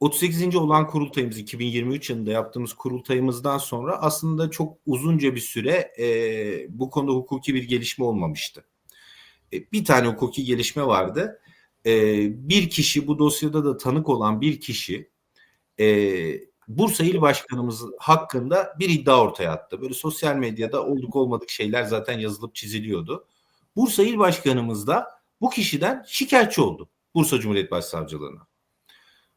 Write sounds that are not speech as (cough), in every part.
38. olan kurultayımız 2023 yılında yaptığımız kurultayımızdan sonra aslında çok uzunca bir süre e, bu konuda hukuki bir gelişme olmamıştı. E, bir tane hukuki gelişme vardı. E, bir kişi bu dosyada da tanık olan bir kişi e, Bursa İl Başkanımız hakkında bir iddia ortaya attı. Böyle sosyal medyada olduk olmadık şeyler zaten yazılıp çiziliyordu. Bursa İl Başkanımız da bu kişiden şikayetçi oldu Bursa Cumhuriyet Başsavcılığına.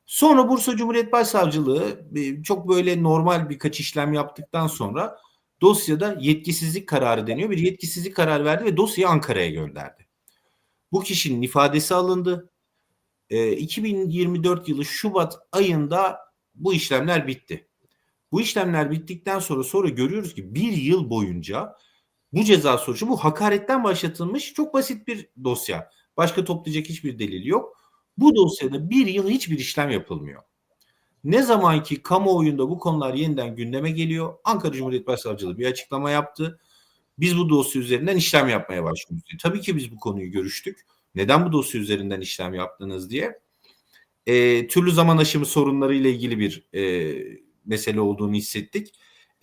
Sonra Bursa Cumhuriyet Başsavcılığı e, çok böyle normal birkaç işlem yaptıktan sonra dosyada yetkisizlik kararı deniyor. Bir yetkisizlik kararı verdi ve dosyayı Ankara'ya gönderdi. Bu kişinin ifadesi alındı. E, 2024 yılı Şubat ayında bu işlemler bitti. Bu işlemler bittikten sonra sonra görüyoruz ki bir yıl boyunca bu ceza sonucu bu hakaretten başlatılmış çok basit bir dosya. Başka toplayacak hiçbir delil yok. Bu dosyada bir yıl hiçbir işlem yapılmıyor. Ne zaman ki kamuoyunda bu konular yeniden gündeme geliyor, Ankara Cumhuriyet Başsavcılığı bir açıklama yaptı. Biz bu dosya üzerinden işlem yapmaya başlıyoruz. Tabii ki biz bu konuyu görüştük. Neden bu dosya üzerinden işlem yaptınız diye. E, türlü zaman aşımı sorunları ile ilgili bir e, mesele olduğunu hissettik.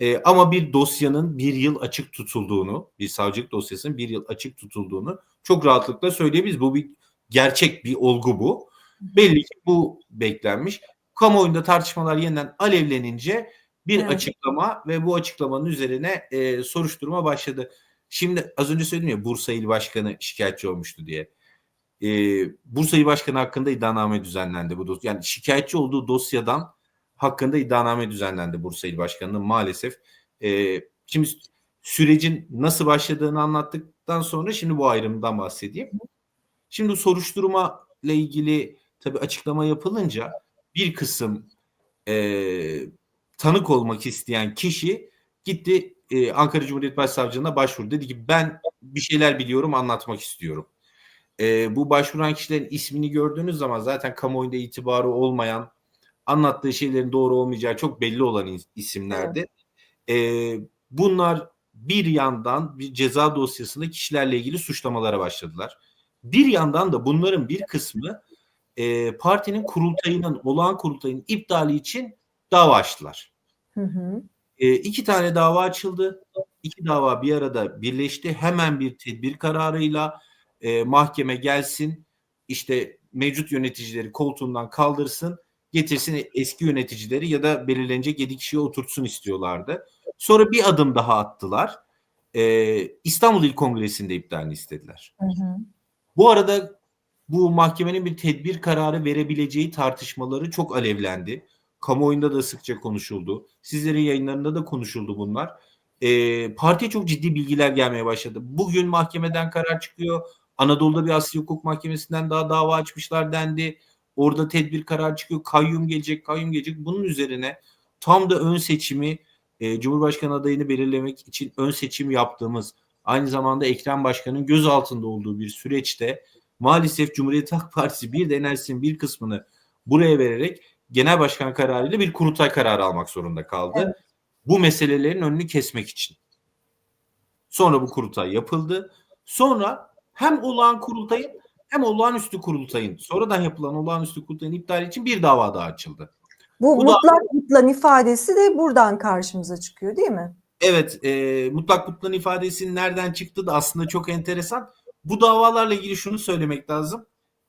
E, ama bir dosyanın bir yıl açık tutulduğunu, bir savcılık dosyasının bir yıl açık tutulduğunu çok rahatlıkla söyleyebiliriz. Bu bir gerçek bir olgu bu. Belli ki bu beklenmiş. Kamuoyunda tartışmalar yeniden alevlenince bir evet. açıklama ve bu açıklamanın üzerine e, soruşturma başladı. Şimdi az önce söyledim ya Bursa İl Başkanı şikayetçi olmuştu diye. E, Bursa İl Başkanı hakkında iddianame düzenlendi bu dosya. Yani şikayetçi olduğu dosyadan hakkında iddianame düzenlendi Bursa İl Başkanı'nın maalesef. E, şimdi sürecin nasıl başladığını anlattıktan sonra şimdi bu ayrımdan bahsedeyim. Şimdi soruşturma ile ilgili tabi açıklama yapılınca bir kısım e, tanık olmak isteyen kişi gitti e, Ankara Cumhuriyet Başsavcılığına başvurdu. Dedi ki ben bir şeyler biliyorum anlatmak istiyorum. E, bu başvuran kişilerin ismini gördüğünüz zaman zaten kamuoyunda itibarı olmayan anlattığı şeylerin doğru olmayacağı çok belli olan isimlerdi. Evet. E, bunlar bir yandan bir ceza dosyasında kişilerle ilgili suçlamalara başladılar. Bir yandan da bunların bir kısmı e, partinin kurultayının, olağan kurultayının iptali için dava açtılar. Hı hı. E, iki tane dava açıldı. İki dava bir arada birleşti. Hemen bir tedbir kararıyla e, mahkeme gelsin, işte mevcut yöneticileri koltuğundan kaldırsın, getirsin eski yöneticileri ya da belirlenecek yedi kişiye oturtsun istiyorlardı. Sonra bir adım daha attılar. E, İstanbul İl Kongresi'nde iptalini istediler. Hı hı. Bu arada bu mahkemenin bir tedbir kararı verebileceği tartışmaları çok alevlendi. Kamuoyunda da sıkça konuşuldu. Sizlerin yayınlarında da konuşuldu bunlar. E, partiye çok ciddi bilgiler gelmeye başladı. Bugün mahkemeden karar çıkıyor. Anadolu'da bir Asya Hukuk Mahkemesi'nden daha dava açmışlar dendi. Orada tedbir karar çıkıyor. Kayyum gelecek, kayyum gelecek. Bunun üzerine tam da ön seçimi e, Cumhurbaşkanı adayını belirlemek için ön seçim yaptığımız aynı zamanda Ekrem Başkan'ın göz altında olduğu bir süreçte maalesef Cumhuriyet Halk Partisi bir de enerjisinin bir kısmını buraya vererek genel başkan kararıyla bir kurultay kararı almak zorunda kaldı. Evet. Bu meselelerin önünü kesmek için. Sonra bu kurultay yapıldı. Sonra hem olağan kurultayın hem olağanüstü kurultayın sonradan yapılan olağanüstü kurultayın iptali için bir dava daha açıldı. Bu, bu mutlak mutlak ifadesi de buradan karşımıza çıkıyor değil mi? Evet, e, mutlak mutlak ifadesinin nereden çıktı da aslında çok enteresan. Bu davalarla ilgili şunu söylemek lazım.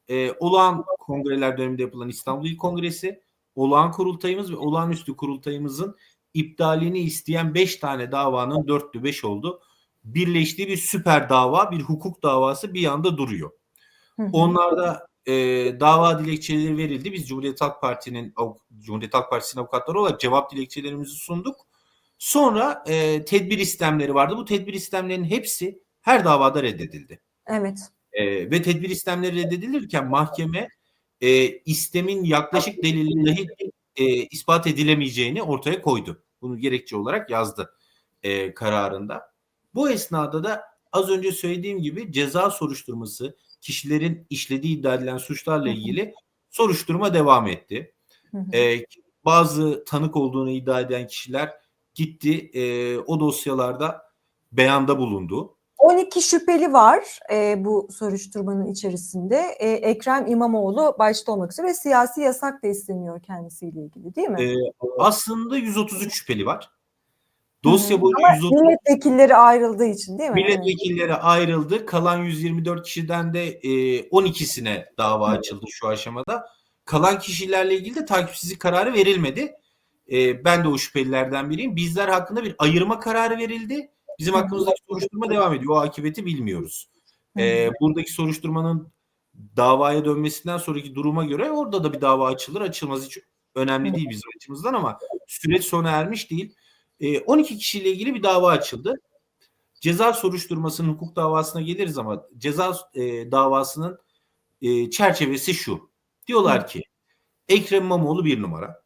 E, olağan kongreler döneminde yapılan İstanbul İl Kongresi, olağan kurultayımız ve olağanüstü kurultayımızın iptalini isteyen 5 tane davanın 4'lü 5 oldu. Birleştiği bir süper dava, bir hukuk davası bir yanda duruyor. Onlarda e, dava dilekçeleri verildi. Biz Cumhuriyet Halk Parti'nin Cumhuriyet Halk Partisi'nin avukatları olarak cevap dilekçelerimizi sunduk. Sonra e, tedbir istemleri vardı. Bu tedbir istemlerinin hepsi her davada reddedildi. Evet. E, ve tedbir istemleri reddedilirken mahkeme e, istemin yaklaşık delilin dahi e, ispat edilemeyeceğini ortaya koydu. Bunu gerekçe olarak yazdı e, kararında. Bu esnada da az önce söylediğim gibi ceza soruşturması kişilerin işlediği iddia edilen suçlarla ilgili soruşturma devam etti. E, bazı tanık olduğunu iddia eden kişiler gitti e, o dosyalarda beyanda bulundu. 12 şüpheli var e, bu soruşturmanın içerisinde. E, Ekrem İmamoğlu başta olmak üzere siyasi yasak da isteniyor kendisiyle ilgili değil mi? Ee, aslında 113 şüpheli var. Dosya Hı. boyunca Ama 130 milletvekilleri ayrıldığı için değil mi? Milletvekilleri ayrıldı. Kalan 124 kişiden de e, 12'sine dava açıldı şu aşamada. Kalan kişilerle ilgili de takipsizlik kararı verilmedi. E, ben de o şüphelilerden biriyim. Bizler hakkında bir ayırma kararı verildi. Bizim hakkımızdaki soruşturma devam ediyor. O akıbeti bilmiyoruz. E, buradaki soruşturmanın davaya dönmesinden sonraki duruma göre orada da bir dava açılır. Açılmaz hiç önemli değil bizim açımızdan ama süreç sona ermiş değil. E, 12 kişiyle ilgili bir dava açıldı. Ceza soruşturmasının hukuk davasına geliriz ama ceza e, davasının e, çerçevesi şu. Diyorlar ki Ekrem İmamoğlu bir numara.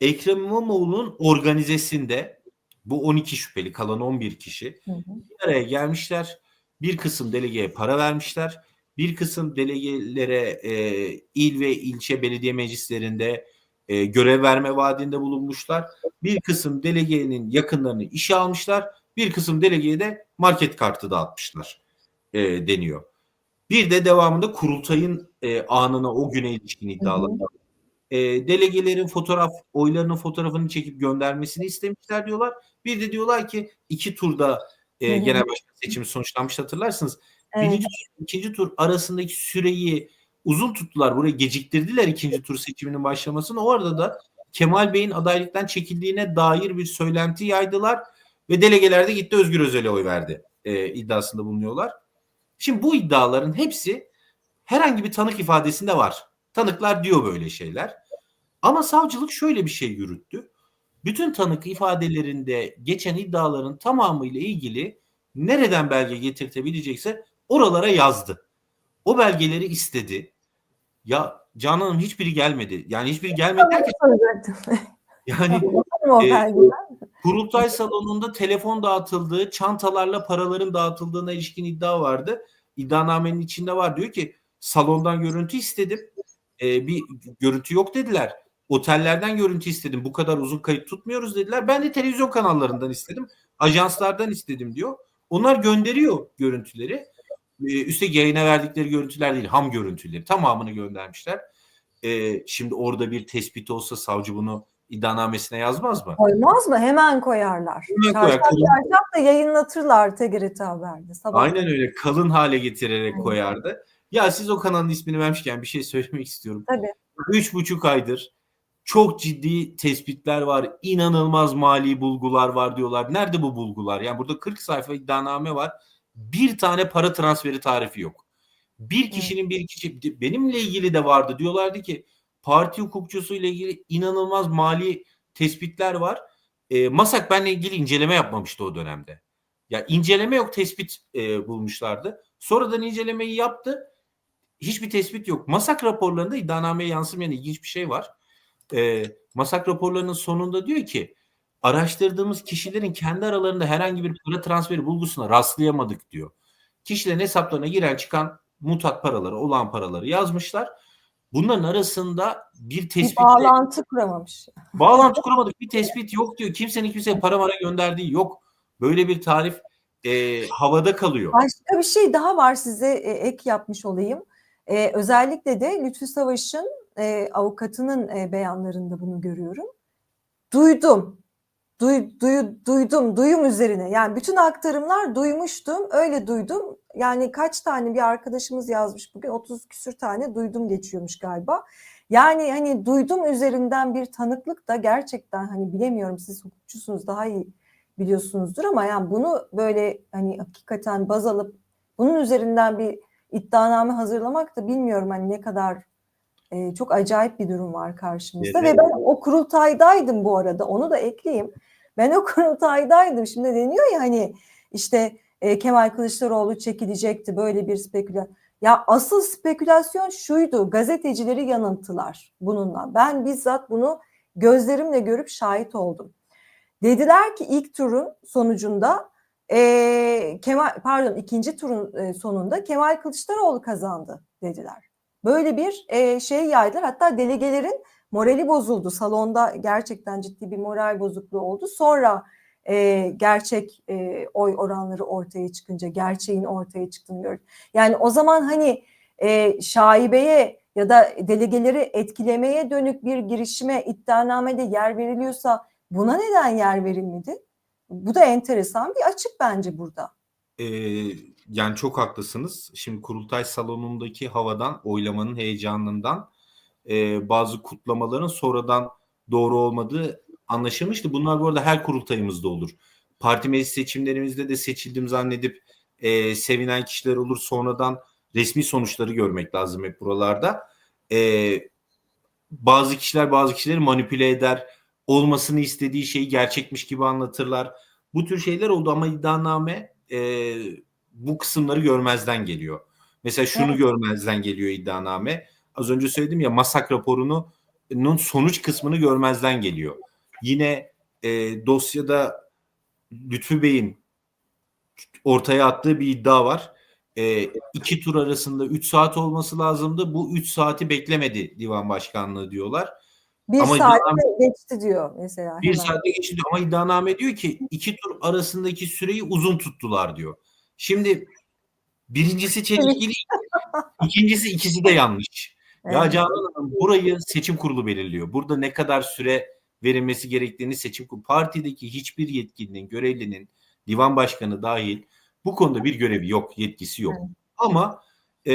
Ekrem İmamoğlu'nun organizesinde bu 12 şüpheli kalan 11 kişi Hı hı. bir araya gelmişler. Bir kısım delegeye para vermişler. Bir kısım delegelere e, il ve ilçe belediye meclislerinde e, görev verme vaadinde bulunmuşlar. Bir kısım delegenin yakınlarını işe almışlar. Bir kısım delegeye de market kartı dağıtmışlar e, deniyor. Bir de devamında kurultayın e, anına o güne ilişkin iddialar. E, delegelerin fotoğraf oylarının fotoğrafını çekip göndermesini istemişler diyorlar. Bir de diyorlar ki iki turda e, genel başkan seçimi sonuçlanmış hatırlarsınız. Evet. Birinci tur, ikinci tur arasındaki süreyi uzun tuttular. Buraya geciktirdiler ikinci tur seçiminin başlamasını. O arada da Kemal Bey'in adaylıktan çekildiğine dair bir söylenti yaydılar ve delegeler de gitti Özgür Özel'e oy verdi e, iddiasında bulunuyorlar. Şimdi bu iddiaların hepsi herhangi bir tanık ifadesinde var. Tanıklar diyor böyle şeyler. Ama savcılık şöyle bir şey yürüttü. Bütün tanık ifadelerinde geçen iddiaların tamamıyla ilgili nereden belge getirtebilecekse oralara yazdı. O belgeleri istedi. Ya Canan Hanım hiçbiri gelmedi. Yani hiçbiri gelmedi derken (laughs) yani e, kurultay salonunda telefon dağıtıldığı, çantalarla paraların dağıtıldığına ilişkin iddia vardı. İddianamenin içinde var. Diyor ki salondan görüntü istedim. Ee, bir görüntü yok dediler. Otellerden görüntü istedim. Bu kadar uzun kayıt tutmuyoruz dediler. Ben de televizyon kanallarından istedim. Ajanslardan istedim diyor. Onlar gönderiyor görüntüleri. Ee, üstelik yayına verdikleri görüntüler değil, ham görüntüleri. Tamamını göndermişler. Ee, şimdi orada bir tespit olsa savcı bunu iddianamesine yazmaz mı? Koymaz mı? Hemen koyarlar. Hemen koyar. Çarşaf da yayınlatırlar TGRT Haber'de. Sabah. Aynen öyle kalın hale getirerek Aynen. koyardı. Ya siz o kanalın ismini vermişken bir şey söylemek istiyorum. Tabii. Üç buçuk aydır çok ciddi tespitler var. İnanılmaz mali bulgular var diyorlar. Nerede bu bulgular? Yani burada 40 sayfa iddianame var. Bir tane para transferi tarifi yok. Bir kişinin bir kişi benimle ilgili de vardı. Diyorlardı ki parti hukukçusu ile ilgili inanılmaz mali tespitler var. E, Masak benle ilgili inceleme yapmamıştı o dönemde. Ya inceleme yok tespit e, bulmuşlardı. Sonradan incelemeyi yaptı. Hiçbir tespit yok. Masak raporlarında iddianameye yansımayan ilginç bir şey var. E, Masak raporlarının sonunda diyor ki araştırdığımız kişilerin kendi aralarında herhangi bir para transferi bulgusuna rastlayamadık diyor. Kişilerin hesaplarına giren çıkan mutat paraları, olan paraları yazmışlar. Bunların arasında bir Bir tespit bağlantı kuramamış. bağlantı kuramadık. Bir tespit yok diyor. Kimsenin kimseye para mara gönderdiği yok. Böyle bir tarif e, havada kalıyor. Başka bir şey daha var size e, ek yapmış olayım. E, özellikle de Lütfü Savaş'ın e, avukatının e, beyanlarında bunu görüyorum. Duydum. Duy, duy, duydum, duyum üzerine. Yani bütün aktarımlar duymuştum, öyle duydum. Yani kaç tane bir arkadaşımız yazmış bugün 30 küsür tane duydum geçiyormuş galiba. Yani hani duydum üzerinden bir tanıklık da gerçekten hani bilemiyorum siz hukukçusunuz daha iyi biliyorsunuzdur ama yani bunu böyle hani hakikaten baz alıp bunun üzerinden bir iddianame hazırlamak da bilmiyorum hani ne kadar e, çok acayip bir durum var karşımızda Evet. ve ben o kurultaydaydım bu arada onu da ekleyeyim. Ben o (laughs) kurultaydaydım. Şimdi deniyor ya hani işte e, Kemal Kılıçdaroğlu çekilecekti böyle bir spekülasyon. Ya asıl spekülasyon şuydu. Gazetecileri yanılttılar bununla. Ben bizzat bunu gözlerimle görüp şahit oldum. Dediler ki ilk turun sonucunda e, Kemal pardon ikinci turun e, sonunda Kemal Kılıçdaroğlu kazandı dediler. Böyle bir e, şey yaydılar. Hatta delegelerin morali bozuldu. Salonda gerçekten ciddi bir moral bozukluğu oldu. Sonra e, gerçek e, oy oranları ortaya çıkınca, gerçeğin ortaya çıktığını gördük. Yani o zaman hani e, şaibeye ya da delegeleri etkilemeye dönük bir girişime iddianamede yer veriliyorsa buna neden yer verilmedi? Bu da enteresan bir açık bence burada. Ee, yani çok haklısınız. Şimdi kurultay salonundaki havadan, oylamanın heyecanından e, bazı kutlamaların sonradan doğru olmadığı anlaşılmıştı. Bunlar bu arada her kurultayımızda olur. Parti meclis seçimlerimizde de seçildim zannedip e, sevinen kişiler olur. Sonradan resmi sonuçları görmek lazım hep buralarda. E, bazı kişiler bazı kişileri manipüle eder. Olmasını istediği şeyi gerçekmiş gibi anlatırlar. Bu tür şeyler oldu ama iddianame e, bu kısımları görmezden geliyor. Mesela şunu Evet. görmezden geliyor iddianame. Az önce söyledim ya masak raporunun sonuç kısmını görmezden geliyor. Yine e, dosyada Lütfü Bey'in ortaya attığı bir iddia var. E, iki tur arasında 3 saat olması lazımdı. Bu 3 saati beklemedi divan başkanlığı diyorlar. Bir Ama saatte geçti diyor mesela. Bir hemen. saatte geçti diyor ama iddianame diyor ki iki tur arasındaki süreyi uzun tuttular diyor. Şimdi birincisi çelişkili, (laughs) ikincisi ikisi de yanlış. Ya Evet. Canan Hanım burayı seçim kurulu belirliyor. Burada ne kadar süre verilmesi gerektiğini seçim kurulu. Partideki hiçbir yetkilinin, görevlinin, divan başkanı dahil bu konuda bir görevi yok, yetkisi yok. Evet. Ama e,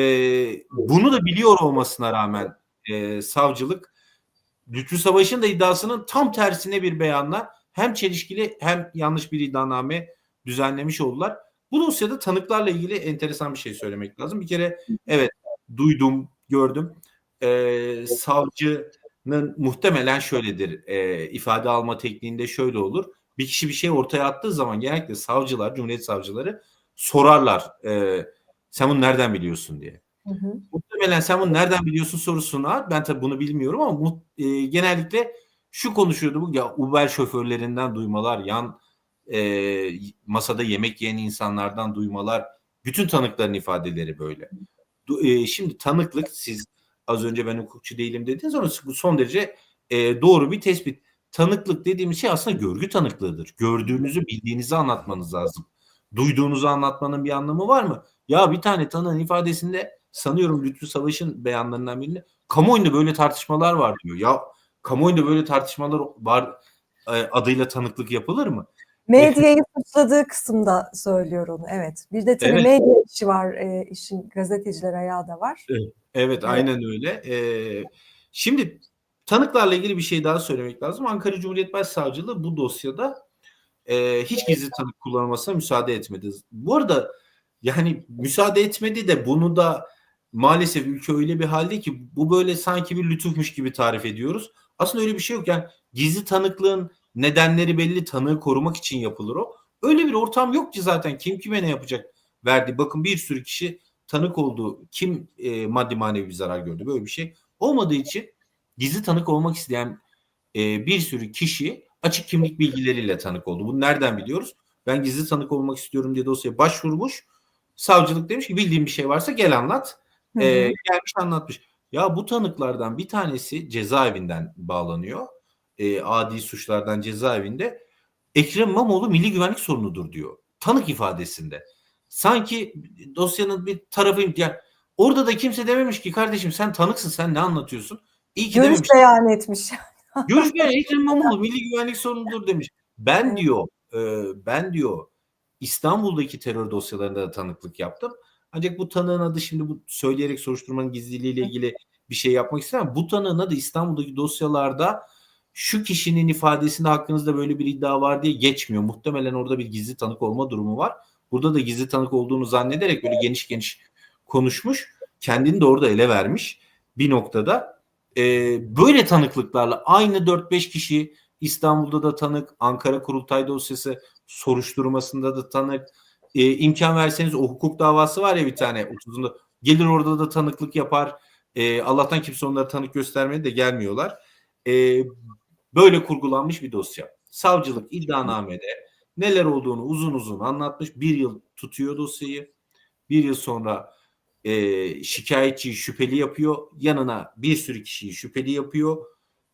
bunu da biliyor olmasına rağmen e, savcılık Lütfü Savaş'ın da iddiasının tam tersine bir beyanla hem çelişkili hem yanlış bir iddianame düzenlemiş oldular. Bu dosyada tanıklarla ilgili enteresan bir şey söylemek lazım. Bir kere evet duydum, gördüm. Ee, savcının muhtemelen şöyledir. e, ifade alma tekniğinde şöyle olur. Bir kişi bir şey ortaya attığı zaman genellikle savcılar, cumhuriyet savcıları sorarlar. e, sen bunu nereden biliyorsun diye. Hı hı. Muhtemelen sen bunu nereden biliyorsun sorusuna ben tabii bunu bilmiyorum ama e, genellikle şu konuşuyordu bu ya Uber şoförlerinden duymalar, yan e, masada yemek yiyen insanlardan duymalar, bütün tanıkların ifadeleri böyle. Du- e, şimdi tanıklık siz az önce ben hukukçu değilim dediniz ama bu son derece e, doğru bir tespit. Tanıklık dediğimiz şey aslında görgü tanıklığıdır. Gördüğünüzü bildiğinizi anlatmanız lazım. Duyduğunuzu anlatmanın bir anlamı var mı? Ya bir tane tanığın ifadesinde sanıyorum Lütfü Savaş'ın beyanlarından birinde kamuoyunda böyle tartışmalar var diyor. Ya kamuoyunda böyle tartışmalar var e, adıyla tanıklık yapılır mı? Medyayı suçladığı kısımda söylüyor onu. Evet. Bir de tabii Evet. medya işi var. E, işin gazeteciler ayağı da var. Evet aynen öyle. Ee, şimdi tanıklarla ilgili bir şey daha söylemek lazım. Ankara Cumhuriyet Başsavcılığı bu dosyada e, hiç gizli tanık kullanılmasına müsaade etmedi. Bu arada yani müsaade etmedi de bunu da maalesef ülke öyle bir halde ki bu böyle sanki bir lütufmuş gibi tarif ediyoruz. Aslında öyle bir şey yok. Yani gizli tanıklığın nedenleri belli tanığı korumak için yapılır o. Öyle bir ortam yok ki zaten kim kime ne yapacak verdi. Bakın bir sürü kişi tanık oldu. Kim e, maddi manevi bir zarar gördü böyle bir şey olmadığı için gizli tanık olmak isteyen e, bir sürü kişi açık kimlik bilgileriyle tanık oldu. Bunu nereden biliyoruz? Ben gizli tanık olmak istiyorum diye dosyaya başvurmuş. Savcılık demiş ki bildiğin bir şey varsa gel anlat. Hı gelmiş anlatmış. Ya bu tanıklardan bir tanesi cezaevinden bağlanıyor. E, adi suçlardan cezaevinde. Ekrem İmamoğlu milli güvenlik sorunudur diyor. Tanık ifadesinde. Sanki dosyanın bir tarafı yani orada da kimse dememiş ki kardeşim sen tanıksın sen ne anlatıyorsun? İyi ki Görüş dememiş. beyan etmiş. (laughs) Görüş beyan Ekrem İmamoğlu milli güvenlik sorunudur demiş. Ben diyor e, ben diyor İstanbul'daki terör dosyalarında da tanıklık yaptım. Ancak bu tanığın adı şimdi bu söyleyerek soruşturmanın gizliliğiyle ilgili bir şey yapmak istemem. Bu tanığın adı İstanbul'daki dosyalarda şu kişinin ifadesinde hakkınızda böyle bir iddia var diye geçmiyor. Muhtemelen orada bir gizli tanık olma durumu var. Burada da gizli tanık olduğunu zannederek böyle geniş geniş konuşmuş. Kendini de orada ele vermiş bir noktada. Ee, böyle tanıklıklarla aynı 4-5 kişi İstanbul'da da tanık, Ankara Kurultay dosyası soruşturmasında da tanık. Ee, imkan verseniz o hukuk davası var ya bir tane 30'unda gelir orada da tanıklık yapar. Ee, Allah'tan kimse onlara tanık göstermedi de gelmiyorlar. Ee, böyle kurgulanmış bir dosya. Savcılık iddianamede neler olduğunu uzun uzun anlatmış. Bir yıl tutuyor dosyayı. Bir yıl sonra e, şikayetçiyi şüpheli yapıyor. Yanına bir sürü kişiyi şüpheli yapıyor.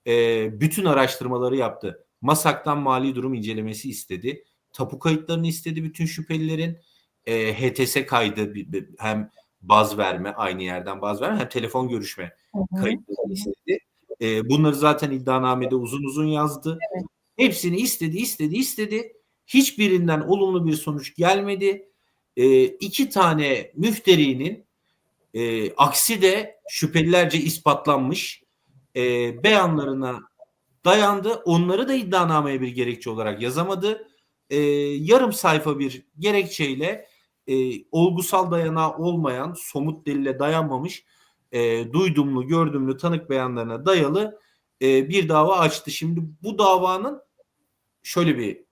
E, bütün araştırmaları yaptı. Masak'tan mali durum incelemesi istedi. Tapu kayıtlarını istedi bütün şüphelilerin. E, HTS kaydı hem baz verme aynı yerden baz verme hem telefon görüşme kayıtlarını istedi. E, bunları zaten iddianamede uzun uzun yazdı. Evet. Hepsini istedi, istedi, istedi. Hiçbirinden olumlu bir sonuç gelmedi. E, iki tane müfterinin e, aksi de şüphelilerce ispatlanmış e, beyanlarına dayandı. Onları da iddianameye bir gerekçe olarak yazamadı. E, yarım sayfa bir gerekçeyle e, olgusal dayanağı olmayan, somut delile dayanmamış, e, duydumlu, gördümlü tanık beyanlarına dayalı e, bir dava açtı. Şimdi bu davanın şöyle bir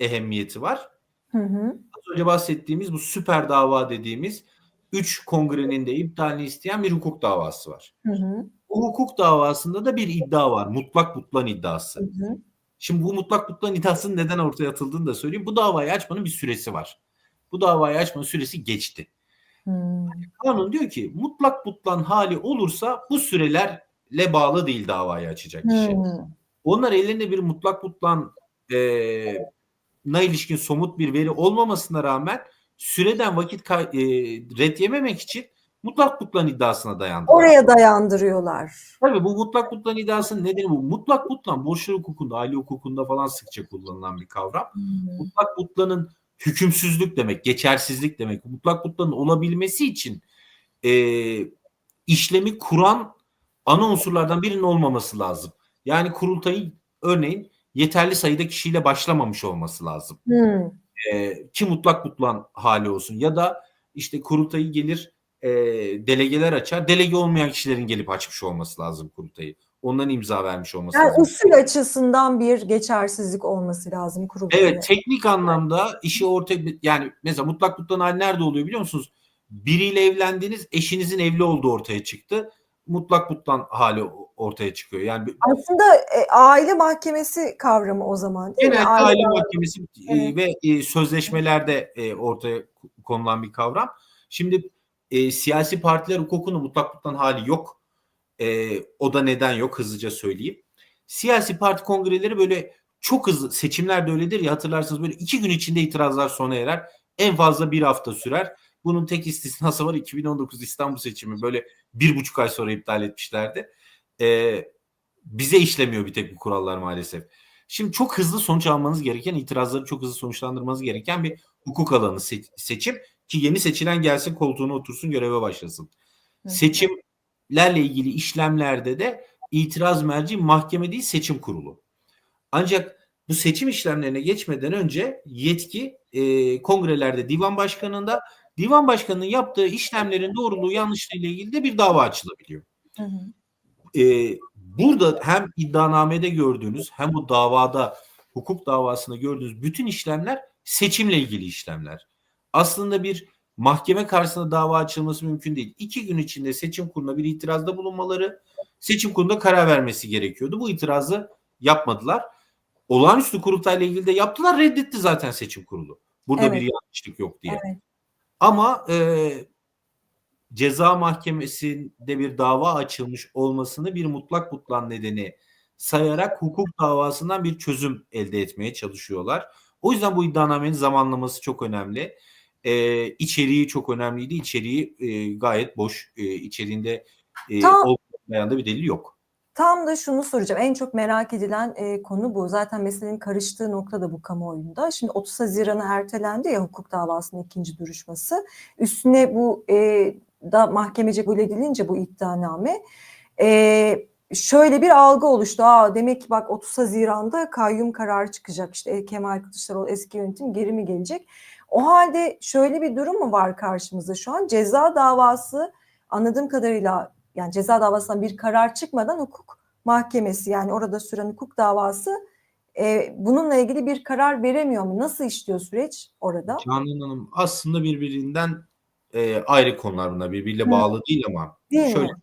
ehemmiyeti var. Hı hı. Az önce bahsettiğimiz bu süper dava dediğimiz 3 kongrenin de iptalini isteyen bir hukuk davası var. Hı hı. Bu hukuk davasında da bir iddia var. Mutlak butlan iddiası. Hı hı. Şimdi bu mutlak butlan iddiasının neden ortaya atıldığını da söyleyeyim. Bu davayı açmanın bir süresi var. Bu davayı açmanın süresi geçti. Hmm. Kanun diyor ki mutlak butlan hali olursa bu sürelerle bağlı değil davayı açacak kişi. Hmm. Onlar ellerinde bir mutlak butlan e, na ilişkin somut bir veri olmamasına rağmen süreden vakit e, ret yememek için mutlak butlan iddiasına dayandılar. Oraya dayandırıyorlar. Tabii bu mutlak butlan iddiasının nedeni bu. Mutlak butlan borçlar hukukunda, aile hukukunda falan sıkça kullanılan bir kavram. Hmm. Mutlak butlanın hükümsüzlük demek, geçersizlik demek. Mutlak butlanın olabilmesi için e, işlemi kuran ana unsurlardan birinin olmaması lazım. Yani kurultayın örneğin yeterli sayıda kişiyle başlamamış olması lazım. Hmm. E, ki mutlak butlan hali olsun. Ya da işte kurultayı gelir e, delegeler açar. Delege olmayan kişilerin gelip açmış olması lazım kurultayı. Onların imza vermiş olması Yani lazım. usul açısından bir geçersizlik olması lazım kurultaya. Evet teknik anlamda işi ortaya yani mesela mutlak butlan hali nerede oluyor biliyor musunuz? Biriyle evlendiğiniz eşinizin evli olduğu ortaya çıktı. Mutlak butlan hali ortaya çıkıyor. Yani Aslında e, aile mahkemesi kavramı o zaman değil mi? genelde Aile- aile mahkemesi e, Evet. ve e, sözleşmelerde e, ortaya konulan bir kavram. Şimdi e, siyasi partiler hukukunun mutlak butlan hali yok. E, o da neden yok hızlıca söyleyeyim. Siyasi parti kongreleri böyle çok hızlı seçimler de öyledir ya hatırlarsınız böyle iki gün içinde itirazlar sona erer. En fazla bir hafta sürer. Bunun tek istisnası var 2019 İstanbul seçimi böyle bir buçuk ay sonra iptal etmişlerdi. Ee, bize işlemiyor bir tek bu kurallar maalesef. Şimdi çok hızlı sonuç almanız gereken, itirazları çok hızlı sonuçlandırmanız gereken bir hukuk alanı se- seçim ki yeni seçilen gelsin koltuğuna otursun göreve başlasın. Hı. Seçimlerle ilgili işlemlerde de itiraz merci mahkeme değil seçim kurulu. Ancak bu seçim işlemlerine geçmeden önce yetki e, kongrelerde divan başkanında divan başkanının yaptığı işlemlerin doğruluğu yanlışlığı ile ilgili de bir dava açılabiliyor. Hı hı. Ee, burada hem iddianamede gördüğünüz hem bu davada hukuk davasında gördüğünüz bütün işlemler seçimle ilgili işlemler. Aslında bir mahkeme karşısında dava açılması mümkün değil. İki gün içinde seçim kuruluna bir itirazda bulunmaları, seçim kurulunda karar vermesi gerekiyordu. Bu itirazı yapmadılar. Olağanüstü kurultayla ilgili de yaptılar, reddetti zaten seçim kurulu. Burada Evet. bir yanlışlık yok diye. Evet. Ama e, ceza mahkemesinde bir dava açılmış olmasını bir mutlak butlan nedeni sayarak hukuk davasından bir çözüm elde etmeye çalışıyorlar. O yüzden bu iddianamenin zamanlaması çok önemli. E, içeriği çok önemliydi. İçeriği e, gayet boş. E, içeriğinde e, Tam- olmayan da bir delil yok. Tam da şunu soracağım. En çok merak edilen e, konu bu. Zaten meselenin karıştığı nokta da bu kamuoyunda. Şimdi 30 Haziran'a ertelendi ya hukuk davasının ikinci duruşması. Üstüne bu e, da mahkemece kabul edilince bu iddianame e, şöyle bir algı oluştu. Aa, demek ki bak 30 Haziran'da kayyum kararı çıkacak. İşte e, Kemal Kılıçdaroğlu eski yönetim geri mi gelecek? O halde şöyle bir durum mu var karşımızda şu an? Ceza davası anladığım kadarıyla yani ceza davasından bir karar çıkmadan hukuk mahkemesi yani orada süren hukuk davası e, bununla ilgili bir karar veremiyor mu? Nasıl işliyor süreç orada? Canan Hanım aslında birbirinden e, ayrı konular bunlar. Birbiriyle Hı. bağlı değil ama Değil şöyle, mi?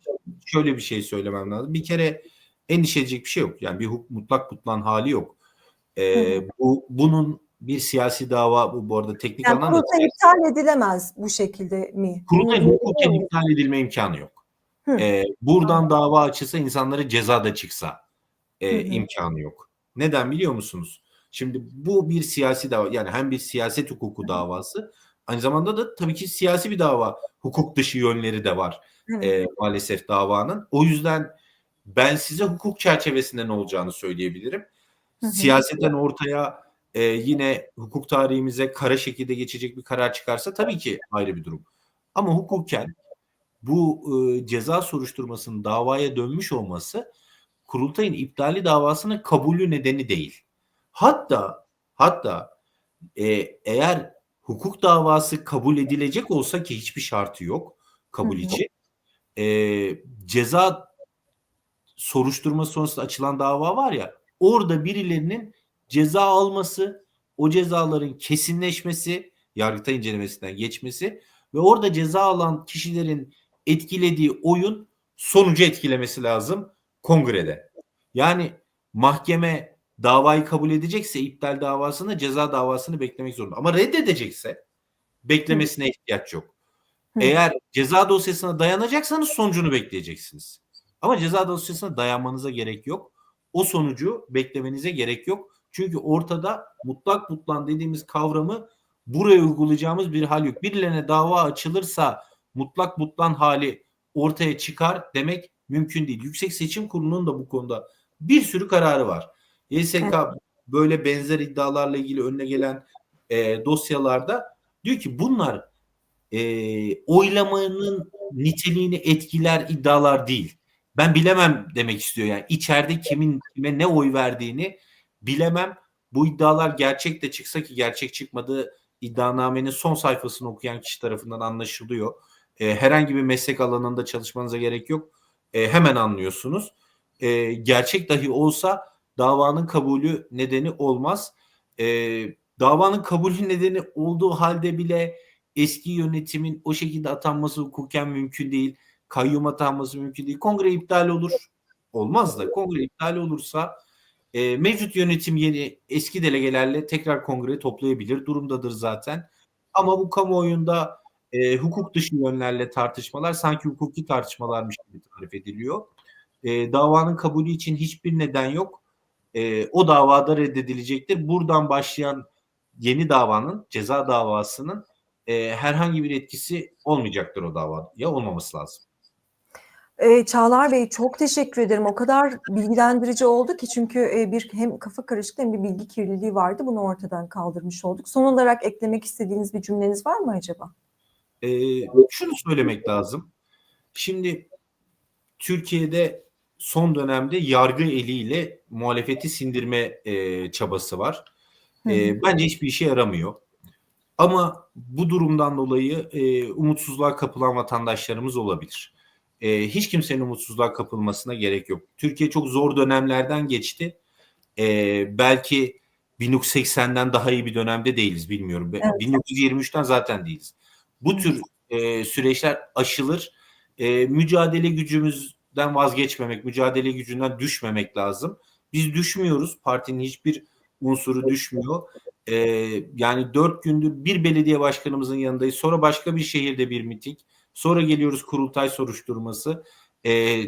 Şöyle bir şey söylemem lazım. Bir kere endişe edecek bir şey yok. Yani bir mutlak butlan hali yok. E, Hı bu bunun bir siyasi dava bu, bu arada teknik Yani anlamda kurultay iptal edilemez bu şekilde mi? kurultayın Bunu hukuken iptal edilme imkanı yok. Hı. E, buradan dava açılsa insanlara ceza da çıksa e, hı. imkanı yok. Neden biliyor musunuz? Şimdi bu bir siyasi dava yani hem bir siyaset hukuku davası aynı zamanda da tabii ki siyasi bir dava. Hukuk dışı yönleri de var Evet. e, maalesef davanın. O yüzden ben size hukuk çerçevesinde ne olacağını söyleyebilirim. Hı hı. Siyaseten ortaya e, yine hukuk tarihimize kara şekilde geçecek bir karar çıkarsa tabii ki ayrı bir durum. Ama hukuken bu e, ceza soruşturmasının davaya dönmüş olması kurultayın iptali davasının kabulü nedeni değil. Hatta hatta e, eğer hukuk davası kabul edilecek olsa ki hiçbir şartı yok kabul için e, ceza soruşturma sonrasında açılan dava var ya orada birilerinin ceza alması o cezaların kesinleşmesi yargıtay incelemesinden geçmesi ve orada ceza alan kişilerin etkilediği oyun sonucu etkilemesi lazım kongrede. Yani mahkeme davayı kabul edecekse iptal davasını ceza davasını beklemek zorunda. Ama reddedecekse beklemesine ihtiyaç yok. Eğer ceza dosyasına dayanacaksanız sonucunu bekleyeceksiniz. Ama ceza dosyasına dayanmanıza gerek yok. O sonucu beklemenize gerek yok. Çünkü ortada mutlak butlan dediğimiz kavramı buraya uygulayacağımız bir hal yok. Birilerine dava açılırsa mutlak butlan hali ortaya çıkar demek mümkün değil. Yüksek Seçim Kurulu'nun da bu konuda bir sürü kararı var. YSK Evet. böyle benzer iddialarla ilgili önüne gelen e, dosyalarda diyor ki bunlar e, oylamanın niteliğini etkiler iddialar değil. Ben bilemem demek istiyor yani içeride kimin kime ne oy verdiğini bilemem. Bu iddialar gerçek de çıksa ki gerçek çıkmadığı iddianamenin son sayfasını okuyan kişi tarafından anlaşılıyor. E, herhangi bir meslek alanında çalışmanıza gerek yok. E, hemen anlıyorsunuz. E, gerçek dahi olsa davanın kabulü nedeni olmaz. E, davanın kabulü nedeni olduğu halde bile eski yönetimin o şekilde atanması hukuken mümkün değil. Kayyum atanması mümkün değil. Kongre iptal olur. Olmaz da kongre iptal olursa e, mevcut yönetim yeni eski delegelerle tekrar kongreyi toplayabilir durumdadır zaten. Ama bu kamuoyunda e, hukuk dışı yönlerle tartışmalar sanki hukuki tartışmalarmış gibi tarif ediliyor. E, davanın kabulü için hiçbir neden yok. E, o davada reddedilecektir. Buradan başlayan yeni davanın, ceza davasının e, herhangi bir etkisi olmayacaktır o davada. Ya olmaması lazım. Ee, Çağlar Bey çok teşekkür ederim. O kadar bilgilendirici oldu ki çünkü e, bir hem kafa karışıklığı hem bir bilgi kirliliği vardı. Bunu ortadan kaldırmış olduk. Son olarak eklemek istediğiniz bir cümleniz var mı acaba? E, şunu söylemek lazım. Şimdi Türkiye'de son dönemde yargı eliyle muhalefeti sindirme e, çabası var. E, bence hiçbir işe yaramıyor. Ama bu durumdan dolayı e, umutsuzluğa kapılan vatandaşlarımız olabilir. E, hiç kimsenin umutsuzluğa kapılmasına gerek yok. Türkiye çok zor dönemlerden geçti. E, belki 1980'den daha iyi bir dönemde değiliz bilmiyorum. Evet. 1923'ten zaten değiliz. Bu tür e, süreçler aşılır. E, mücadele gücümüzden vazgeçmemek, mücadele gücünden düşmemek lazım. Biz düşmüyoruz. Partinin hiçbir unsuru düşmüyor. E, yani dört gündür bir belediye başkanımızın yanındayız. Sonra başka bir şehirde bir miting. Sonra geliyoruz kurultay soruşturması. E,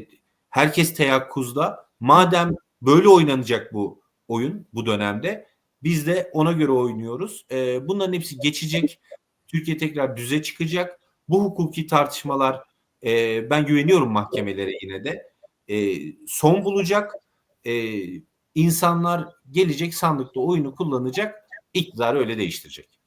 herkes teyakkuzda. Madem böyle oynanacak bu oyun bu dönemde biz de ona göre oynuyoruz. E, bunların hepsi geçecek. Türkiye tekrar düze çıkacak. Bu hukuki tartışmalar e, ben güveniyorum mahkemelere yine de e, son bulacak. E, insanlar gelecek sandıkta oyunu kullanacak. iktidarı öyle değiştirecek.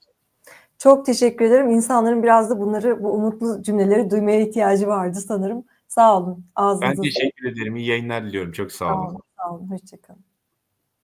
Çok teşekkür ederim. İnsanların biraz da bunları, bu umutlu cümleleri duymaya ihtiyacı vardı sanırım. Sağ olun. Ağzınıza Ben teşekkür ederim. İyi yayınlar diliyorum. Çok sağ Sağ olun. olun. Sağ olun. Hoşçakalın.